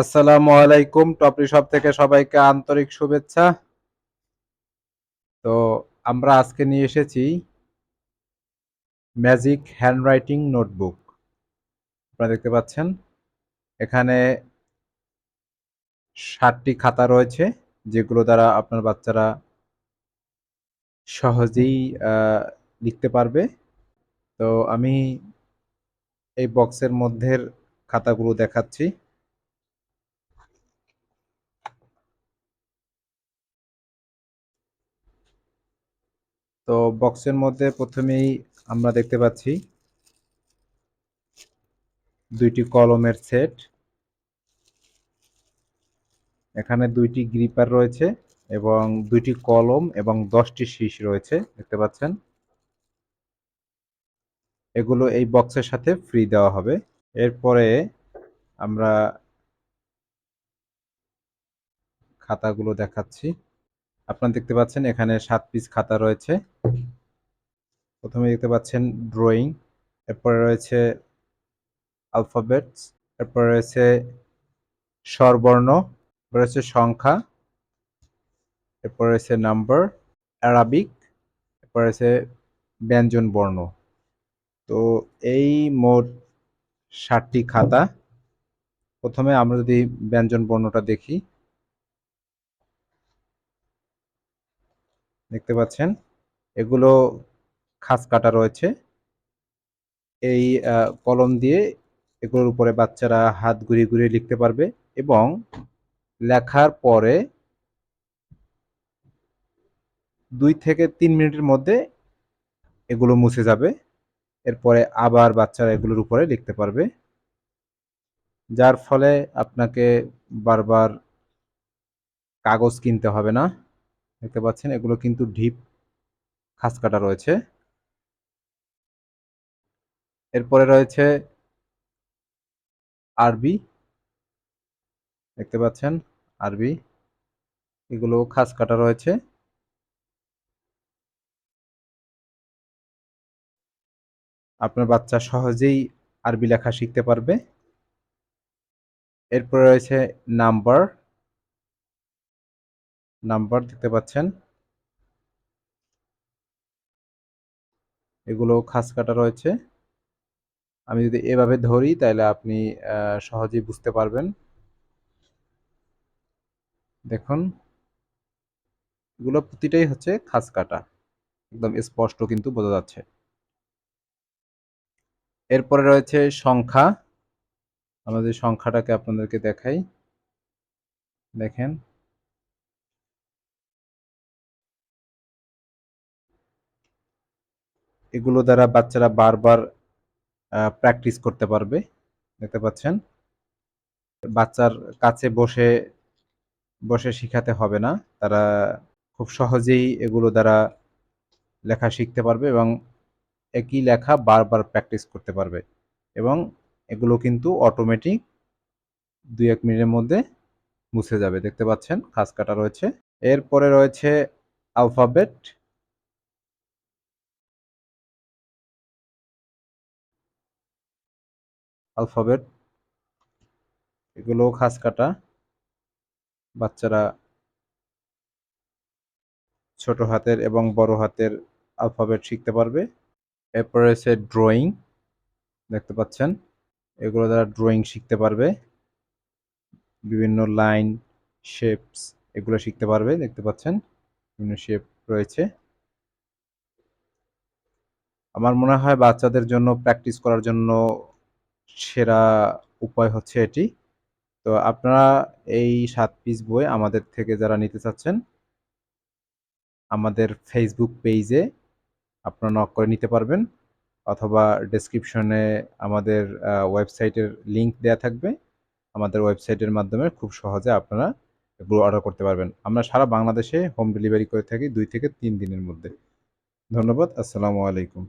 আসসালামু আলাইকুম টপরি শপ থেকে সবাইকে আন্তরিক শুভেচ্ছা। তো আমরা আজকে নিয়ে এসেছি ম্যাজিক হ্যান্ডরাইটিং নোটবুক। আপনারা দেখতে পাচ্ছেন, এখানে ষাটটি খাতা রয়েছে, যেগুলো দ্বারা আপনার বাচ্চারা সহজেই লিখতে পারবে। তো আমি এই বক্সের মধ্যের খাতাগুলো দেখাচ্ছি। তো বক্সের মধ্যে প্রথমেই আমরা দেখতে পাচ্ছি দুইটি কলমের সেট এখানে দুইটি গ্রিপার রয়েছে এবং দুইটি কলম এবং দশটি শীষ রয়েছে, দেখতে পাচ্ছেন। এগুলো এই বক্সের সাথে ফ্রি দেওয়া হবে। এরপরে আমরা খাতাগুলো দেখাচ্ছি। আপনারা দেখতে পাচ্ছেন এখানে সাত পিস খাতা রয়েছে। প্রথমে দেখতে পাচ্ছেন ড্রয়িং এরপরে রয়েছে আলফাবেটস এরপরে রয়েছে স্বরবর্ণ রয়েছে সংখ্যা, এরপর রয়েছে নাম্বার অ্যারাবিক এরপর রয়েছে ব্যঞ্জন বর্ণ। তো এই মোট ষাটটি খাতা। প্রথমে আমরা যদি ব্যঞ্জন বর্ণটা দেখি দেখতে পাচ্ছেন। এগুলো খাস কাটা রয়েছে। এই কলম দিয়ে এগুলোর উপরে বাচ্চারা হাত ঘুরিয়ে ঘুরিয়ে লিখতে পারবে এবং লেখার পরে দুই থেকে তিন মিনিটের মধ্যে এগুলো মুছে যাবে। এরপরে আবার বাচ্চারা এগুলোর উপরে লিখতে পারবে। যার ফলে আপনাকে বারবার কাগজ কিনতে হবে না। দেখতে পাচ্ছেন, এগুলো কিন্তু ঢিপ খাস কাটা রয়েছে। এরপরে রয়েছে আরবি। দেখতে পাচ্ছেন, আরবি এগুলো খাস কাটা রয়েছে। আপনার বাচ্চা সহজেই আরবি লেখা শিখতে পারবে। এরপরে রয়েছে নাম্বার। নাম্বার দেখতে পাচ্ছেন। এগুলো খাস কাটা রয়েছে। আমি যদি এভাবে ধরি, তাহলে আপনি সহজেই বুঝতে পারবেন। দেখুন। এগুলো প্রতিটাই হচ্ছে খাস কাটা। একদম স্পষ্ট কিন্তু বোঝা যাচ্ছে। এরপরে রয়েছে সংখ্যা। আমাদের সংখ্যাটাকে আপনাদেরকে দেখাই। দেখেন। এগুলো দ্বারা বাচ্চারা বারবার প্র্যাকটিস করতে পারবে। দেখতে পাচ্ছেন? বাচ্চার কাছে বসে বসে শিখাতে হবে না। তারা খুব সহজেই এগুলো দ্বারা লেখা শিখতে পারবে এবং একই লেখা বারবার প্র্যাকটিস করতে পারবে। এবং এগুলো কিন্তু অটোমেটিক দুই এক মিনিটের মধ্যে মুছে যাবে। দেখতে পাচ্ছেন? খাস কাটা রয়েছে। এরপরে রয়েছে আলফাবেট আলফাবেট এগুলো খাস কাটা। বাচ্চারা ছোট হাতের এবং বড় হাতের আলফাবেট শিখতে পারবে। এরপর রয়েছে ড্রয়িং দেখতে পাচ্ছেন? এগুলো দ্বারা ড্রয়িং শিখতে পারবে, বিভিন্ন লাইন শেপস এগুলো শিখতে পারবে, দেখতে পাচ্ছেন? বিভিন্ন শেপ রয়েছে। আমার মনে হয় বাচ্চাদের জন্য প্র্যাকটিস করার জন্য সেরা উপায় হচ্ছে এটি। তো আপনারা এই সাত পিস বই আমাদের থেকে যারা নিতে চাচ্ছেন, আমাদের ফেসবুক পেজে আপনারা নক করে নিতে পারবেন অথবা ডেসক্রিপশনে আমাদের ওয়েবসাইটের লিংক দেওয়া থাকবে। আমাদের ওয়েবসাইটের মাধ্যমে খুব সহজে আপনারা এগুলো অর্ডার করতে পারবেন। আমরা সারা বাংলাদেশে হোম ডেলিভারি করে থাকি দুই থেকে তিন দিনের মধ্যে। ধন্যবাদ, আসসালামু আলাইকুম।